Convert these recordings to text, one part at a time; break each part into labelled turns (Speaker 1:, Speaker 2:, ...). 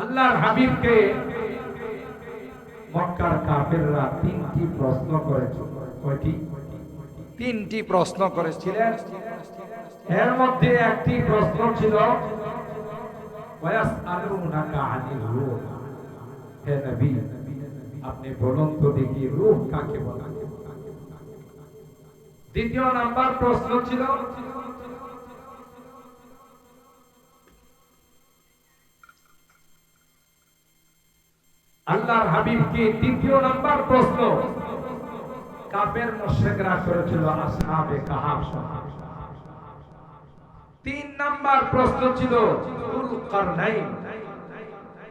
Speaker 1: আল্লাহর হাবিবকে মক্কার কাফেররা তিনটি প্রশ্ন করেছিল কয়টি? তিনটি প্রশ্ন করেছিলেন। এর মধ্যে একটি প্রশ্ন ছিল হে নবী, আপনি বলুন তো দেখি রূহ কাকে বলে? দ্বিতীয় নাম্বার প্রশ্ন ছিল আল্লাহর হাবিবকে তৃতীয় নাম্বার প্রশ্ন? কাফের মুশরিকরা করেছিল আসহাবে কাহাব তিন নাম্বার প্রশ্ন ছিল, কুল কারনাইন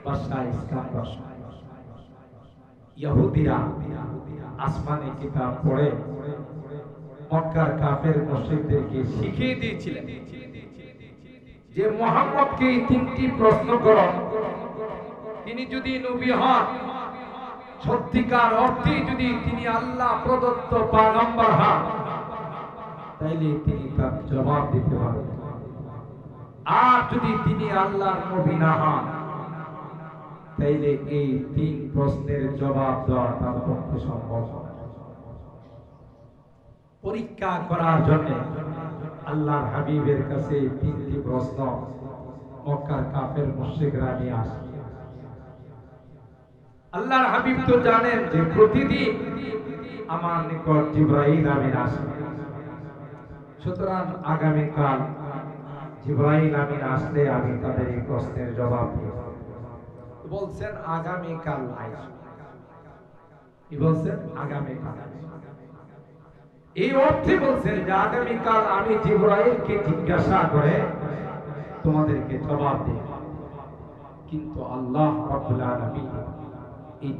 Speaker 1: বাদশাহ ইস্কান্দর ইহুদিরা আসমানি কিতাব পড়ে, মক্কার কাফের মুশরিকদেরকে শিখিয়ে দিয়েছিলেন। যে মোহাম্মদকে তিনটি প্রশ্ন করো তিনি যদি নবী হন, সত্যিকার অর্থে যদি তিনি আল্লাহ প্রদত্ত পাগম্বর হন, তাইলে তিনি তার জবাব দিতে পারবেন। আর যদি তিনি আল্লাহর নবী না হন, তাইলে এই তিন প্রশ্নের জবাব দেওয়া তার পক্ষে সম্ভব। পরীক্ষা করার জন্য আল্লাহর হাবিবের কাছে তিনটি প্রশ্ন মক্কার কাফের মুশরিকরা নিয়ে আসে। আল্লাহর হাবিব তো জানেন যে প্রতিদিন আমার নিকট জিব্রাইল আমিন আসে সুতরাং আগামীকাল জিব্রাইল আমিন আসলে আমি তাদের এই প্রশ্নের জবাব দিব। বলছেন, আগামীকাল আসবে। কি বলছেন? আগামীকাল আসবে। এই অর্থে বলছেন যে, আগামীকাল আমি জিব্রাইলকে জিজ্ঞাসা করে তোমাদেরকে জবাব দেব। কিন্তু আল্লাহ রাব্বুল আলামিন এই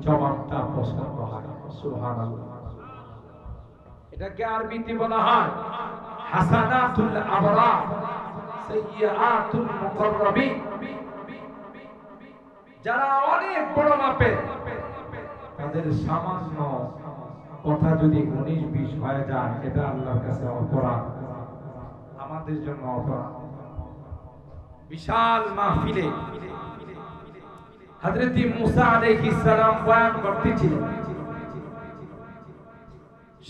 Speaker 1: সুবহানাল্লাহ। এটাকে বলা হয়? হাসানাতুল মুকাররাবিন। যারা অনেক বড় তাদের সামান্য কথা যদি উনিশ, বিশ হয়ে যায়, এটা আল্লাহর কাছে অপরাধ। আমাদের জন্য অপরাধ। বিশাল মাহফিলে হযরত মুসা আলাইহিস সালাম বয়ান করতেছিলেন।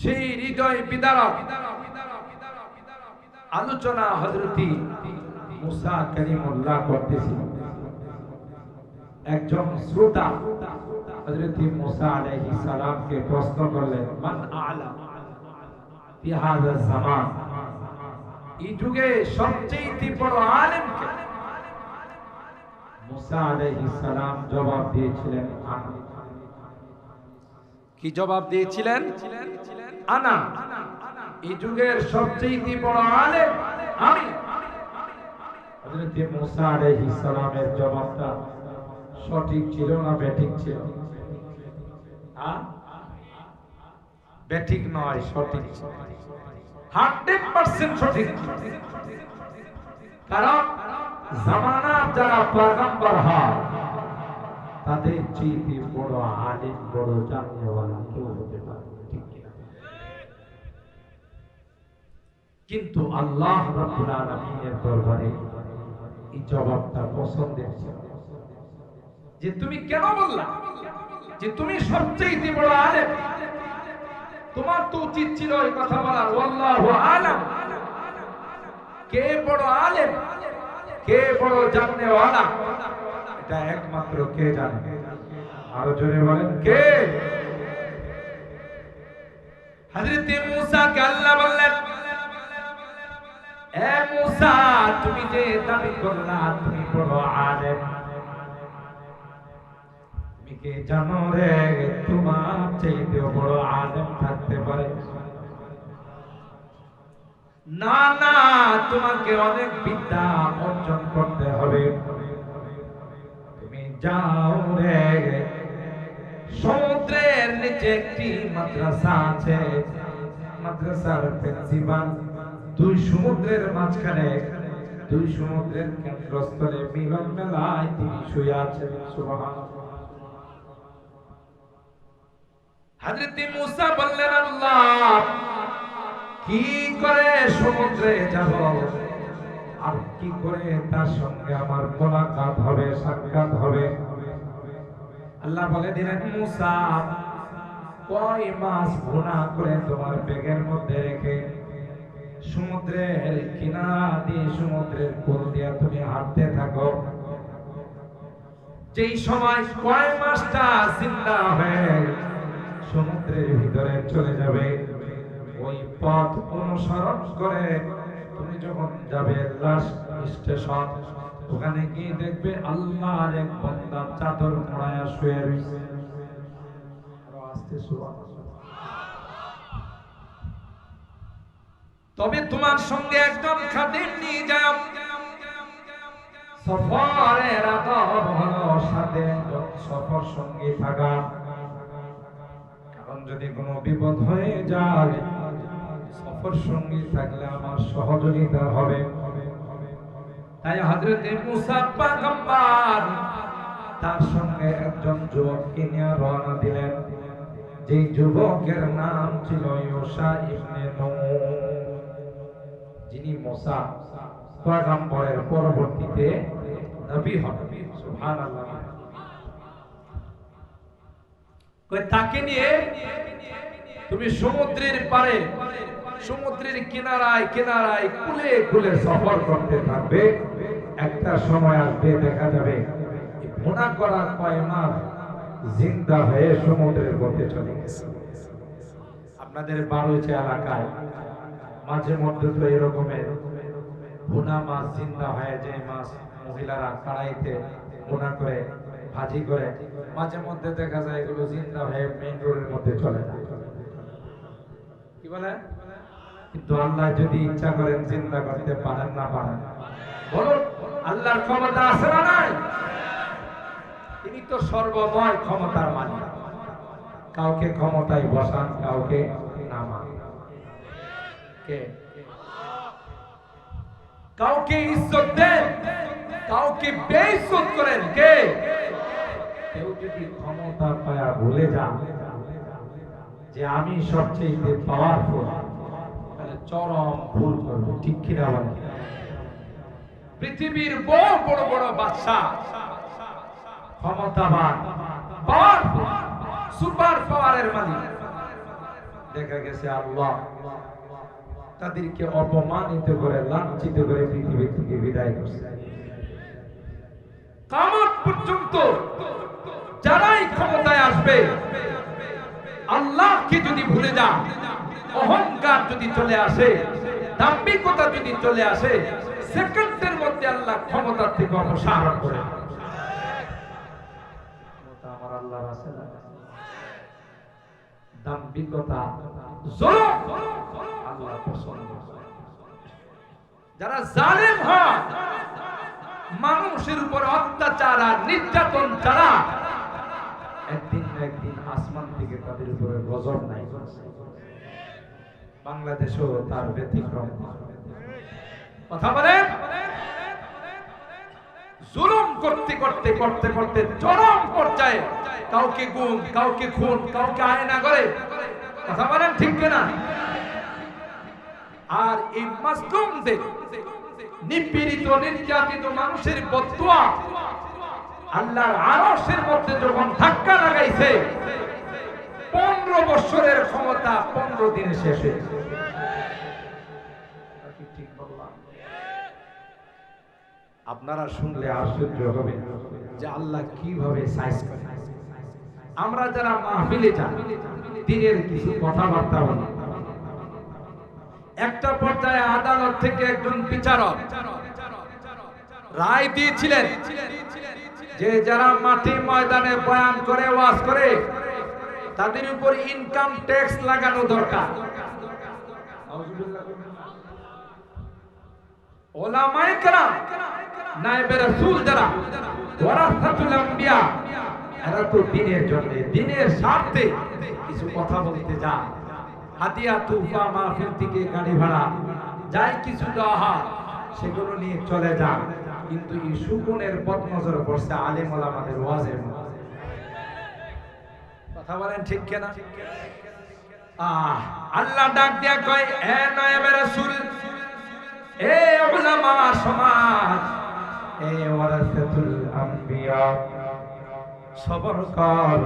Speaker 1: সেই হৃদয় বিদারক আলোচনা হযরত মুসা করতেছিলেন। একজন শ্রোতা হযরত মুসা আলাইহিস সালামকে প্রশ্ন করলেন, মান আ'লা হাযা জামান? এই যুগে সবচেয়ে বড় আলেম কে? মুসা আলাইহিস সালাম জবাব দিয়েছিলেন কি জবাব দিয়েছিলেন? আনা। এই যুগের সবচেয়ে বড় আলেম আমি। হযরত মুসা আলাইহিস সালামের জবাবটা সঠিক ছিল না ব্যাঠিক ছিল? নয় সঠিক। হান্ড্রেড পার্সেন্ট সঠিক। কারণ জামানার যারা পয়গম্বর হয়, তাদের চেয়ে বড় আলিম, বড় জাননেওয়ালা কেউ হতে পারে? কিন্তু আল্লাহ দরবারে এই জবাবটা পছন্দের ছিল। যে তুমি কেন বললা যে তুমি সবচেয়ে বড় আলেম? তোমার তো উচিত ছিল এই কথা বলার। কে বড় আলেম? কে বড় জাননেওয়ালা এটা একমাত্র কে জানে? আরও জোরে বলেন, কে? হযরত মুসা কে আল্লাহ বললেন, এ মুসা, তুমি যে দাবি করলা, তুমি বড় আলেম। তুমি কি জানো রে, তোমার চাইতে বড় আলেম থাকতে পারে? না না, তোমাকে অনেক বিদ্যা অর্জন করতে হবে। তুমি যাও রে। সমুদ্রের নিচে একটি মাদ্রাসা আছে। মাদ্রাসার প্রিন্সিপাল দুই সমুদ্রের মাঝখানে, দুই সমুদ্রের কেন্দ্রস্থলে মিলন মেলায় তিনি শুয়ে আছেন। সুবহানাল্লাহ হযরত মুসা বললেন, আল্লাহ কি করে সমুদ্রে যাব? আর কি করে তার সঙ্গে আমার মোলাকাত হবে, সাক্ষাৎ হবে? আল্লাহ বলে দিলেন, মুসা, কয় মাস ভুনা করে তোমার ব্যাগের মধ্যে রেখে সমুদ্রের কিনারা দিয়ে সমুদ্রের কোল দিয়ে তুমি হাঁটতে থাকো? যেই সময় কয় মাসটা জিন্দা হয়ে সমুদ্রের ভিতরে চলে যাবে ওই পথ অনুসরণ করে তুমি যখন যাবে লাস্ট স্টেশন, ওখানে গিয়ে দেখবে আল্লাহর এক বন্দা চাদর মোড়ায়া শুয়ে রয়েছে। তবে তোমার সঙ্গে একজন খাদিম নিয়ে যাও। সফরের আদব হলো সাথে একজন সফর সঙ্গী থাকা। কারণ যদি কোনো বিপদ হয়ে যায় সফর সঙ্গী থাকলে আমার সহযোগিতা হবে। তাই পয়গম্বর তার সঙ্গে একজন যুবককে নিয়ে রওনা দিলেন। যে যুবকের নাম ছিল ইউসা ইবনে যিনি মুসা পয়গম্বরের পরবর্তীতে নবী হন সুবহানাল্লাহ। কই তাকে নিয়ে? তুমি সমুদ্রের পারে সমুদ্রের কিনারায় কিনারায় কুলে কুলে সফর করতে থাকবে। একটা সময় আসবে, দেখা যাবে ভুনা করার কয় মাস জিন্দা হয়ে সমুদ্রের মধ্যে চলে গেছে। আপনাদের বারোচে এলাকায় মাঝে মধ্যে তো এরকমের ভুনা মাছ জিন্দা হয়ে যে মাছ মহিলারা কড়াইতে ভুনা করে, ভাজি করে, মাঝে মধ্যে দেখা যায় এগুলো জিন্দা হয়ে মেন রোডের মধ্যে চলে কি বলে? কিন্তু আল্লাহ যদি ইচ্ছা করেন চিন্তা করতে পারেন না পারেন। বলুন, আল্লাহর ক্ষমতা আছে না নাই? তিনি তো সর্বময় ক্ষমতার মালিক। কাউকে ক্ষমতায় বসান, কাউকে নামান কে? কাউকে ইজ্জত দেন, কাউকে বেইজ্জত করেন, কে? কেউ যদি ক্ষমতা পায়া ভুলে যান, যে আমি সবচেয়ে পাওয়ারফুল চরম ভুল করবে, ঠিক কিনা বলে? পৃথিবীর বড় বড় বড় বাদশা ক্ষমতাবান সুপার পাওয়ারের মালিক। দেখা গেছে আল্লাহ তাদেরকে অপমানিত করে, লাঞ্ছিত করে পৃথিবী থেকে বিদায় করছে। কামত পর্যন্ত যারাই ক্ষমতায় আসবে, আল্লাহকে যদি ভুলে যান অহংকার যদি চলে আসে, দাম্ভিকতা যদি চলে আসে, সেকেন্ডের মধ্যে আল্লাহ ক্ষমতার থেকে অপসারণ করে। নির্যাতন ছাড়া একদিন একদিন আসমান থেকে তাদের উপরে গজব নাই। বাংলাদেশও তার ব্যতিক্রম। কথা জুলুম করতে করতে করতে করতে চরম পর্যায়ে কাউকে কাউকে খুন, কাউকে আয়না করে। কথা বলেন ঠিক কিনা? আর এই মাসলুমদের নিপীড়িত, নির্যাতিত মানুষের বদুয়া আল্লাহর আরশের মধ্যে যখন ধাক্কা লাগাইছে, পনেরো বছরের ক্ষমতা পনেরো দিনে শেষ হয়েছে আপনারা শুনলে আশ্চর্য হবে যে আল্লাহ কীভাবে সাইজ করে। আমরা যারা মাহফিলে যান দিনের কিছু কথাবার্তা বলি। একটা পর্যায়ে আদালত থেকে একজন বিচারক রায় দিয়েছিলেন যে যারা মাটি ময়দানে বয়ান করে, ওয়াজ করে, তাদের উপর ইনকাম ট্যাক্স লাগানো দরকার। ওলামায়ে কেরাম, নায়েবে রাসূল যারা, ওয়ারাসাতুল আম্বিয়া, এরা তো স্বার্থে কিছু কথা বলতে যায়। হাতিয়া, তুফা, মাহফিল গাড়ি ভাড়া, যাই কিছু দেওয়া হয়, সেগুলো নিয়ে চলে যান। কিন্তু এই সুকুনের বদনজর পড়ছে আলেম ওলামাদের ওয়াজের কথা বলেন ঠিক কেনা? আল্লাহ ডাক দিয়া কয়, এ নয়বে ওয়ারাসাতুল আম্বিয়া। সবর কর।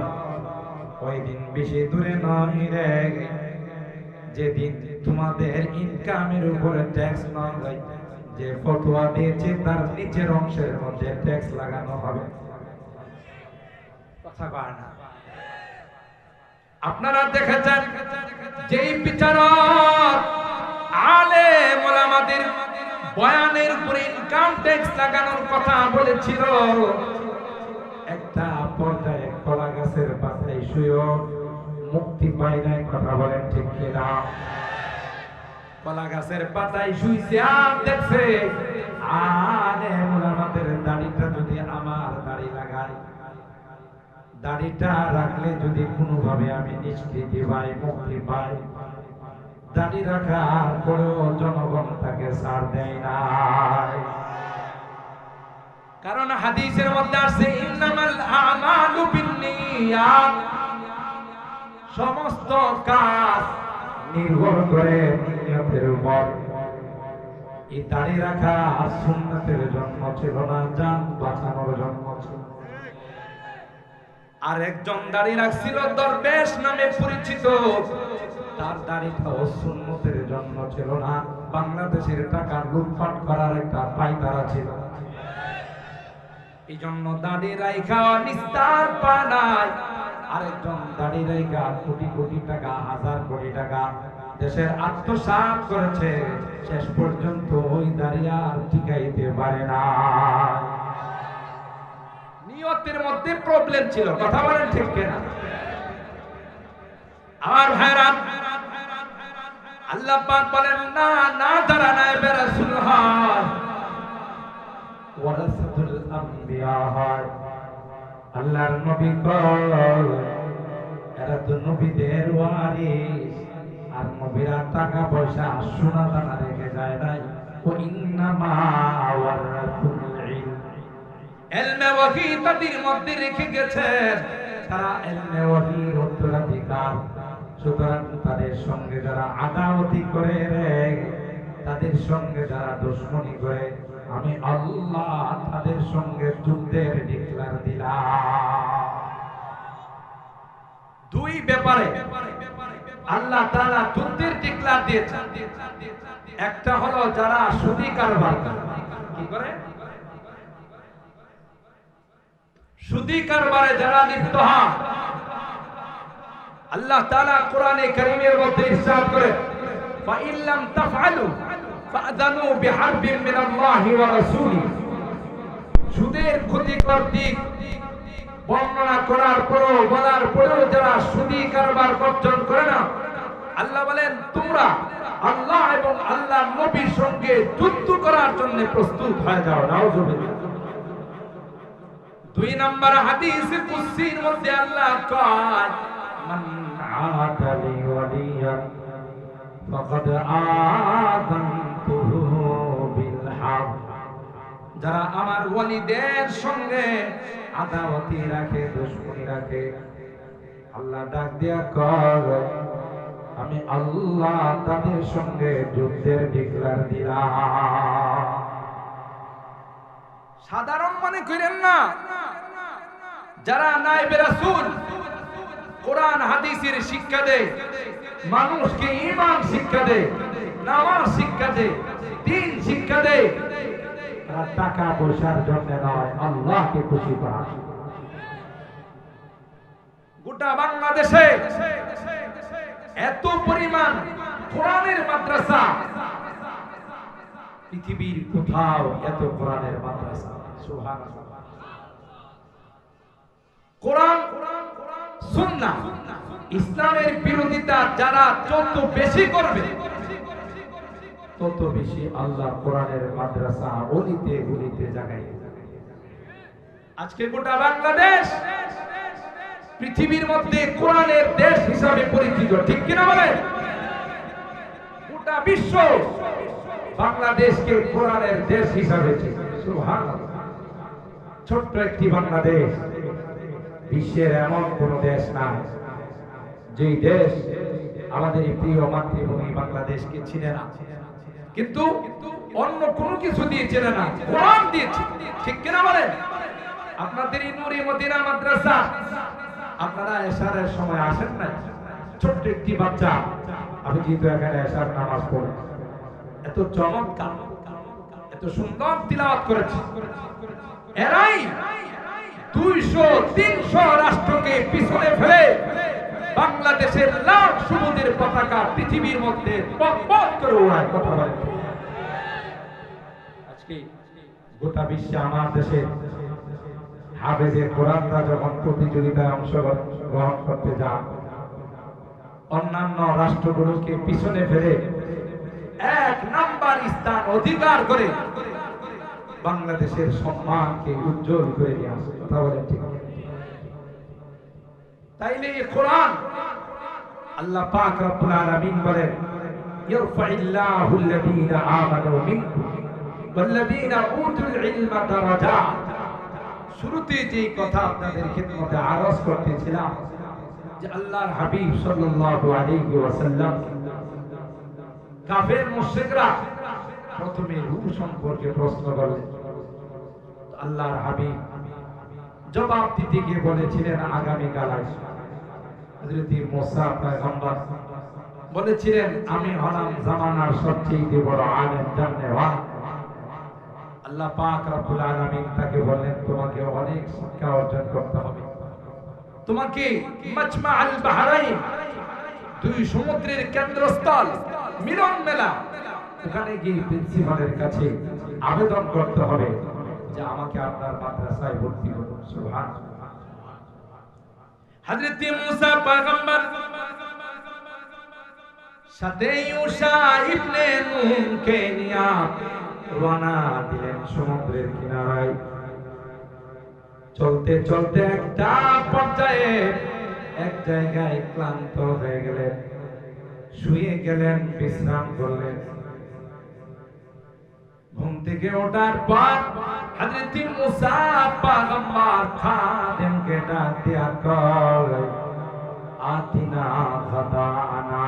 Speaker 1: ওই দিন বেশি দূরে নয় রে। যেদিন তোমাদের ইনকামের উপরে ট্যাক্স নয় যে ফটোয়া দিয়েছে তার নিচের অংশের মধ্যে ট্যাক্স লাগানো হবে। কথা কয় না। আপনারা দেখেছেন, যেই বিচারক আলে মোলামাদের বয়ানের উপরে ইনকাম ট্যাক্স লাগানোর কথা বলেছিল। একটা পর্যায়ে কলা গাছের পাতায় শুয়েও মুক্তি পায় নাই, কথা বলেন ঠিক কিনা? কলা গাছের পাতায় শুইছে, আর দেখছে, আরে দাড়িটা যদি আমার দাড়ি লাগায় দাড়িটা রাখলে যদি কোনোভাবে আমি নিষ্কৃতি পাই, মুক্তি পাই দাড়ি রাখার পরেও জনগণ তাকে ছাড় দেয় না কারণ হাদিসের মধ্যে আছে ইন্নামাল আমালু বিন্নিয়াত। সমস্ত কাজ নির্ভর করে নিয়তের উপর। এই রাখা সুন্নতের জন্ম ছিল না জান বাঁচানোর জন্ম ছিল। আর একজন দাড়ি রাখছিল, দরবেশ নামে পরিচিত। তার দাড়িটাও সুন্নতের জন্ম ছিল না। বাংলাদেশের টাকা লুটপাট করার একটা পাইতারা ছিল। এই জন্য দাড়ি রাইখা নিস্তার পানায় আরেকজন দাড়ি রাইখা কোটি কোটি টাকা, হাজার কোটি টাকা দেশের আত্মসাৎ করেছে। শেষ পর্যন্ত ওই দাড়ি আর টিকাইতে পারে না। নিয়তের মধ্যে প্রবলেম ছিল, কথা বলেন ঠিক কিনা? আমার ভাইরা আল্লাহ পাক বলেন, না না যারা নাইবে রাসূল হয় ওয়ারাসাতুল আম্বিয়া হয়। আল্লাহর নবী কল এরা তো নবীদের ওয়ারিস আর নবীরা টাকা পয়সা সোনা দানা রেখে যায় নাই। ও ইন্নামা ওয়ারাসুল ইলম। ওয়াহি তাদের মধ্যে রেখে গেছে তারা এলমে ওয়াহির উত্তরাধিকার সুতরাং তাদের সঙ্গে যারা আদাওয়াতি করে তাদের সঙ্গে যারা দুশ্মনী করে, আমি আল্লাহ তাদের সঙ্গে যুদ্ধের ডিক্লার দিলাম। দুই ব্যাপারে আল্লাহ তাআলা যুদ্ধের ডিক্লার দিয়েছেন। একটা হলো যারা সুদী কারবার করে। কি করে? সুদী কারবারে যারা লিপ্ত হয় আল্লাহ তাআলা কোরআনে কারীমের মধ্যে ইরশাদ করে فَإِن لَّمْ تَفْعَلُوا فَأْذَنُوا بِحَرْبٍ مِّنَ اللَّهِ وَرَسُولِهِ সুদের ক্ষতিকর দিক বর্ণনা করার পরও বলার পরেও যারা সুদী কারবার বর্জন করে না আল্লাহ বলেন তোমরা আল্লাহ এবং আল্লাহ নবীর সঙ্গে যুদ্ধ করার জন্য প্রস্তুত হয়ে যাও নাউজুবিল্লাহ দুই নম্বর হাদিস কুসির মধ্যে আল্লাহ কয় মান আদালি ওয়ালিয়ান ফাকাদ আযানতুহু বিল হক যারা আমার ওয়ালিদের সঙ্গে আদাওয়াতি রাখে, দুশমনী রাখে, আল্লাহ ডাক দিয়া কয়, আমি আল্লাহ তাদের সঙ্গে যুদ্ধের ডিক্লার দিলাম। সাধারণ মনে করেন না, যারা নাইবে রাসূল কোরআন, হাদিসের শিক্ষা দেয় মানুষকে ইমান শিক্ষা দেয় নামাজ শিক্ষা দেয় দিন শিক্ষা দেয় টাকা পয়সার জন্য নয়, আল্লাহকে খুশি জন্য। গোটা বাংলাদেশে এত পরিমাণ কোরআনের মাদ্রাসা। পৃথিবীর কোথাও এত কোরআনের মাদ্রাসা সুবহানাল্লাহ। কোরআন সুন্নাহ, ইসলামের বিরোধিতা যারা যত বেশি করবে, তত বেশি আল্লাহ কোরআনের মাদ্রাসা অলিতে গলিতে জাগাই আজকে গোটা বাংলাদেশ পৃথিবীর মধ্যে কোরআনের দেশ হিসাবে পরিচিত, ঠিক কিনা বলেন? গোটা বিশ্ব বাংলাদেশকে কোরআনের দেশ হিসাবে ছোট্ট একটি বাংলাদেশ। বিশ্বের এমন কোন দেশ নাই যেই দেশ আমাদের প্রিয় মাতৃভূমি বাংলাদেশকে চিনে না। কিন্তু অন্য কোনো কিছু দিয়ে চেনে না, কোরআন দিয়েছে ঠিক কিনা বলেন? আপনাদের এই নুরি মদিনা মাদ্রাসা, আপনারা এশারের সময় আসেন না ছোট্ট একটি বাচ্চা, আমি যেহেতু এখানে এশার নামাজ পড়ি, এত চমৎকার, এত সুন্দর তিলাওয়াত করেছে। এরাই রাষ্ট্রকে পিছনে ফেলে বাংলাদেশের লাল সমুদ্রের পতাকা পৃথিবীর মধ্যে আজকে গোটা বিশ্বে, আমার দেশের হাফেজের কোরআনরা যখন প্রতিযোগিতায় অংশগ্রহণ করতে যান, অন্যান্য রাষ্ট্রগুলোকে পিছনে ফেলে এক নাম্বার স্থান অধিকার করে বাংলাদেশের সম্মানকে উজ্জ্বল করে নিয়ে আসে কথা বলেন ঠিক তাইলে এই কোরআন আল্লাহ পাক রব্বুল আলামিন বলেন, ইয়ারফাইল্লাহু আল্লাযীনা আমানু মিনকুম ওয়াল্লাযীনা উতুল ইলমা দারাজাত শুরুতে যে কথা আপনাদের খিদমতে আরজ করতেছিলাম, যে আল্লাহর হাবিব সাল্লাল্লাহু আলাইহি ওয়াসাল্লাম কাফের মুশরিকরা প্রথমে রূপ সম্পর্কে প্রশ্ন করলেন। আল্লাহর হাবিব জবাব দিতে গিয়ে বলেছিলেন আগামী কাল হযরত মুসা পয়গম্বর বলেছিলেন, আমি হলাম জামানার সবচেয়ে বড় আলেম, জাননেওয়ালা। আল্লাহ পাক রব্বুল আলামিন তাকে বললেন, তোমাকে অনেক শিক্ষা অর্জন করতে হবে। তোমাকে মাজমা আল বাহরাইন, দুই সমুদ্রের কেন্দ্রস্থল মিলন মেলা ওখানে গিয়ে প্রিন্সিপালের কাছে আবেদন করতে হবে। যে আমাকে আপনার মাদ্রাসায় ভর্তি করুন মুসা পয়গম্বর সাথে ইবনে নিয়া রওনা দিলেন সমুদ্রের কিনারায়। চলতে চলতে একটা পর্যায়ে এক জায়গায় ক্লান্ত হয়ে গেলেন, শুয়ে গেলেন, বিশ্রাম করলেন। ঘুম থেকে ওঠার পর হযরত মুসা পয়গম্বর খাদেমকে ডাক দিয়া কল আতিনা ঘদানা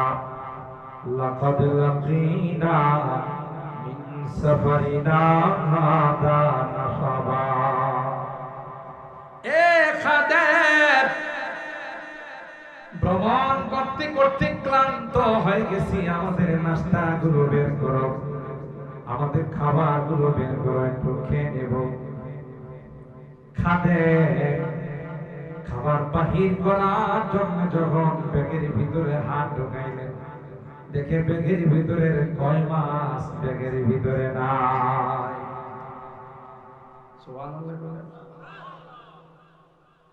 Speaker 1: লাকাদ লাকিনা মিন সফরিনা হাদা নাসাবা। এ খাদেম, ভ্রমণ করতে করতে ক্লান্ত হয়ে গেছি, আমাদের নাস্তা গুলো বের করো। আমাদের খাবারগুলো বের করো একটু খেয়ে নেব। খাদে খাবার বাহির করার জন্য যখন ব্যাগের ভিতরে হাত ঢুকাইলেন দেখে ব্যাগের ভিতরে কয় মাস ব্যাগের ভিতরে নাই।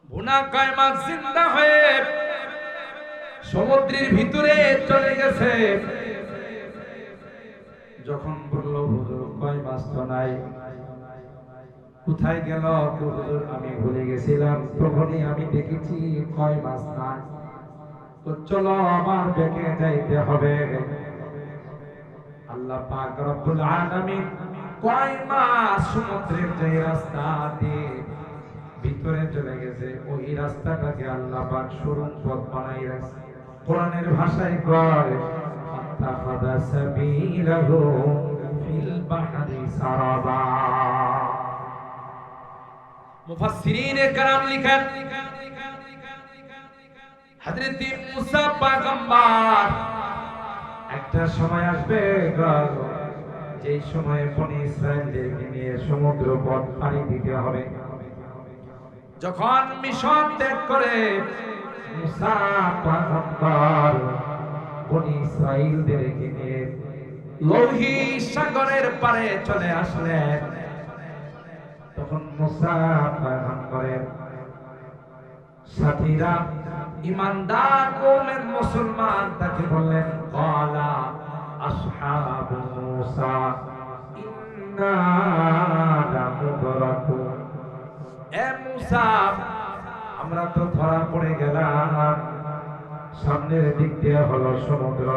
Speaker 1: ভুনা কয় মাছ জিন্দা হয়ে সমুদ্রের ভিতরে চলে গেছে। যখন বলল, হুজুর, কয় মাছ তো নাই? কোথায় গেল? হুজুর, আমি ভুলে গেছিলাম। তখনই আমি দেখেছি কয় মাছ নাই। তো চলো আমার বেঁকে যাইতে হবে। আল্লাহ পাক রব্বুল আলামিন কয় মাস সমুদ্রের যে রাস্তা দিয়ে ভিতরে চলে গেছে, ওই রাস্তাটাকে আল্লাহ পাক সুরুম পথ বানাই রাখছে। কোরআনের ভাষায় কয় ফাত্তাখাযা সাবিলাহু ফিল বাহরি সারাবা মুফাসসিরিনে کرام লিখেন হযরত মুসা পয়গম্বর একটা সময় আসবে গো, যে সময়ে বনি ইসরায়েলদেরকে নিয়ে সমুদ্র পথ পাড়ি দিতে হবে যখন মিশন ত্যাগ করে মুসা পয়গম্বর নিয়ে লৌহি সাগরের পারে চলে আসলেন। তখন সাথীরা ইমানদার মুসলমান তাকে বললেন মুসা, ইন্না এ মুসা, আমরা তো ধরা পড়ে গেলাম। সামনের দিক দিয়ে হলো সমুদ্র।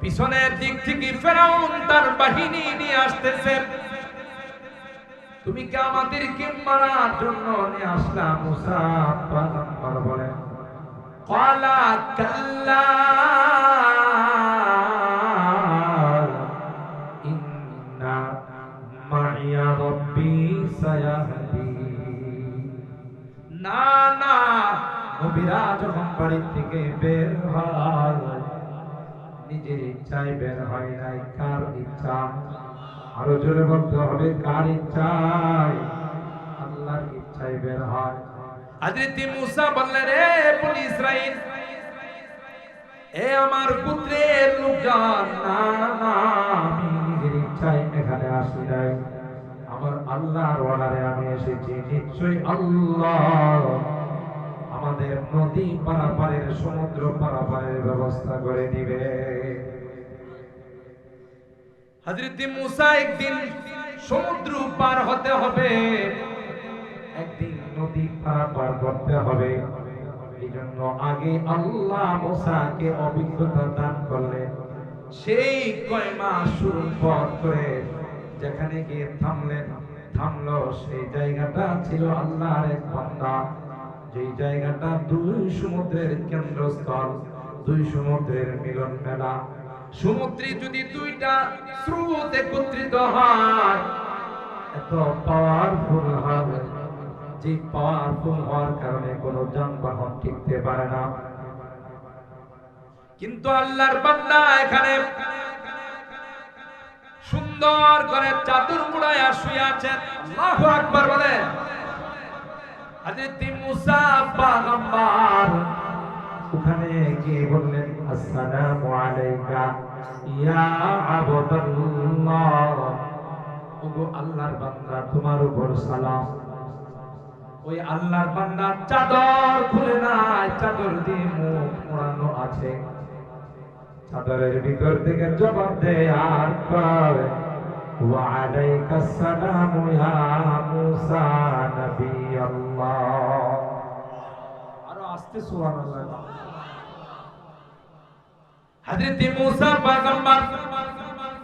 Speaker 1: পিছনের দিক থেকে ফেরাউন তার বাহিনী নিয়ে আসতেছে। তুমি কি আমাদেরকে মারার জন্য নিয়ে আসলা? মুসা বলেন কালা কাল্লা বাড়ি থেকে বের হয়। নিজের ইচ্ছায় বের হয় নাই, কার ইচ্ছা? আরও জোরে বলতে হবে, কার ইচ্ছায়? আল্লাহর ইচ্ছায় বের হয়। হযরত মুসা বললেন রে বনি ইসরাইল এ আমার পুত্রের লোকজন, না আমি নিজের ইচ্ছায় এখানে আসি নাই। আমার আল্লাহর অর্ডারে আমি এসেছি, নিশ্চয়ই আল্লাহ আমাদের নদী পারাপারের, সমুদ্র পারাপারের ব্যবস্থা করে দিবে। হযরত মুসা একদিন সমুদ্র পার হতে হবে। একদিন নদী পারাপার করতে হবে। আগে আল্লাহ মুসাকে অভিজ্ঞতা দান করলেন। সেই কয় মাস শুরু পর করে যেখানে গিয়ে থামলেন, থামলো, সেই জায়গাটা ছিল আল্লাহর এক বান্দা। যেই জায়গাটা দুই সমুদ্রের কেন্দ্রস্থল, দুই সমুদ্রের মিলন মেলা। সমুদ্রে যদি দুইটা স্রোত একত্রিত হয়, এত পাওয়ারফুল হবে যে পাওয়ারফুল হওয়ার কারণে কোনো যানবাহন টিকতে পারে না। কিন্তু আল্লাহর বান্দা এখানে সুন্দর করে চাদর মুড়ায় শুয়ে আছেন। আল্লাহু আকবার বলে মুসা ওখানে গিয়ে বললেন, আসসালামু আলাইকা ইয়া ওগো আল্লাহর বান্দা, তোমার উপর সালাম। ওই আল্লাহর চাদর খুলে নাই, চাদর দিয়ে মুখ মোড়ানো আছে। চাদরের ভিতর থেকে জবাব দেয় আর কয়, ওয়া আলাইকা ইয়া মুসা নবী।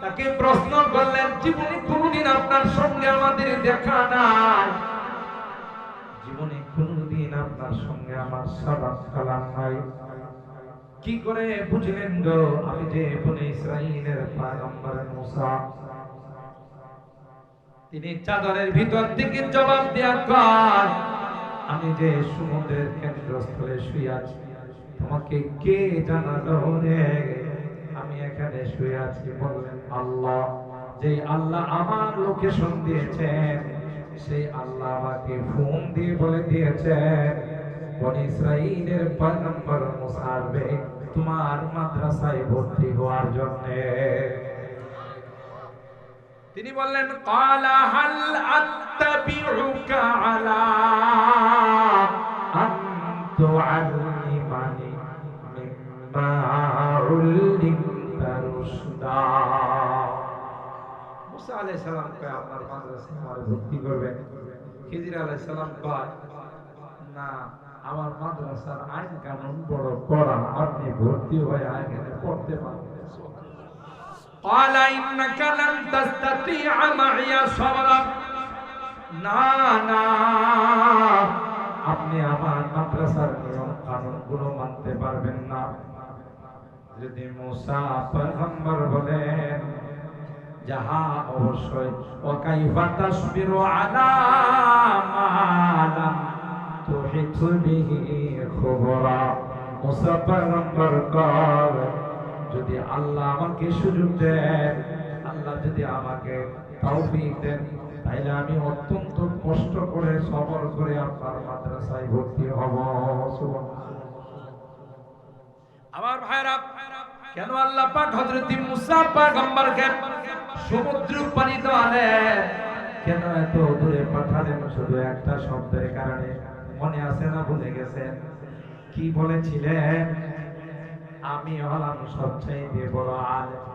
Speaker 1: তাকে প্রশ্ন করলেন, জীবনে কোনদিন আপনার সঙ্গে আমাদের দেখা নাই। জীবনে কোনদিন আপনার সঙ্গে আমার সালাম কালাম নাই। কি করে বুঝলেন গো, আমি যে বনে ইসরাইলের পয়গম্বর মুসা। তিনি চাদরের ভিতর থেকে জবাব দেয়া কয় আমি যে সমুদ্রের কেন্দ্রস্থলে শুয়ে আছি, তোমাকে কে জানালো রে? আমি এখানে শুয়ে আছি বললেন, আল্লাহ। যে আল্লাহ আমার লোকেশন দিয়েছেন, সেই আল্লাহ আমাকে ফোন দিয়ে বলে দিয়েছেন, বনি ইসরাইলের পয়গম্বর তোমার মাদ্রাসায় ভর্তি হওয়ার জন্যে। তিনি বললেন আমার ভর্তি সালাম না, আমার মাদ্রাসার আইন কানুন বড় কড়া। আপনি ভর্তি হয়ে এখানে পড়তে পারবেন قال إنك لن تستطيع معي صبرا না না আপনি আমার মাদ্রাসার নিয়ম কানুন গুলো মানতে পারবেন না যদি মুসা পয়গম্বর বলেন যাহা অবশ্যই ওয়াকাইফা তাসবিরু আলা মা লাম তুহিত বিহি খুবরা মুসা পয়গম্বর কর যদি আল্লাহ আমাকে সুযোগ দেন, আল্লাহ যদি আমাকে তৌফিক দেন, তাইলে আমি অত্যন্ত কষ্ট করে, সবর করে আপনার মাদ্রাসায় ভর্তি হব। আমার ভাইরা কেন আল্লাহ পাক হযরত মুসা পয়গম্বরকে সমুদ্র পানি দেওয়ালেন কেন এত দূরে পাঠালেন? শুধু একটা শব্দের কারণে। মনে আছে না ভুলে গেছেন? কি বলেছিলেন? আমি হলাম সবচাইতে বড় আলেম।